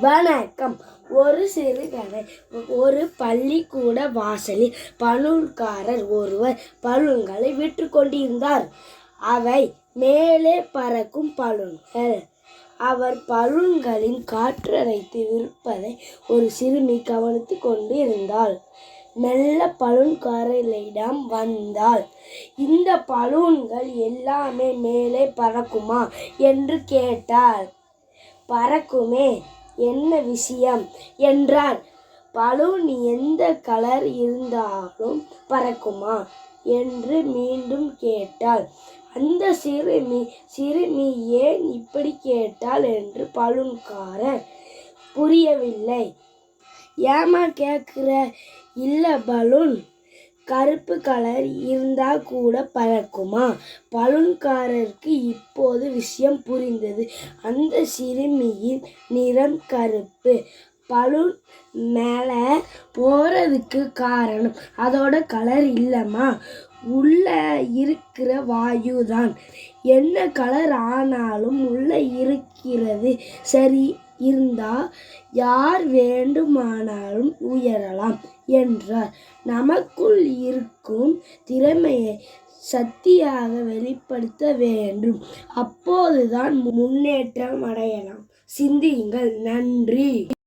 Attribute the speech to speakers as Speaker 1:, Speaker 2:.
Speaker 1: வணக்கம். ஒரு சிறுகதை ஒரு பள்ளிக்கூட வாசலில் பலூன்காரர் ஒருவர் பலூன்களை விற்று கொண்டிருந்தார். அவை மேலே பறக்கும் பலூன்கள். அவர் பலூன்களின் காற்றடைத்து விற்பதை ஒரு சிறுமி கவனித்து கொண்டு இருந்தாள் மெல்ல பலூன்காரர்களிடம் வந்தாள் இந்த பலூன்கள் எல்லாமே மேலே பறக்குமா? என்று கேட்டாள். பறக்குமே. என்ன விஷயம்? என்றார். பலூன் எந்த கலர் இருந்தாலும் பறக்குமா? என்று மீண்டும் கேட்டாள். அந்த சிறுமி சிறுமி ஏன் இப்படி கேட்டாள்? என்று பலூன்காரர் புரியவில்லை. ஏமா கேட்குற? இல்லை பலூன். கருப்பு கலர் இருந்தால் கூட பறக்குமா? பலூன்காரருக்கு இப்போது விஷயம் புரிந்தது. அந்த சிறுமியின் நிறம் கருப்பு. பலூன் மேலே போகிறதுக்கு காரணம் அதோட கலர் இல்லைம்மா. உள்ளே இருக்கிற வாயு தான் என்ன கலர் ஆனாலும் உள்ளே இருக்கிறது. சரி இருந்தால் யார் வேண்டுமானாலும் உயரலாம் என்றார். நமக்குள் இருக்கும் திறமையை சக்தியாக வெளிப்படுத்த வேண்டும். அப்போதுதான் முன்னேற்றம் அடையலாம். சிந்தியுங்கள். நன்றி.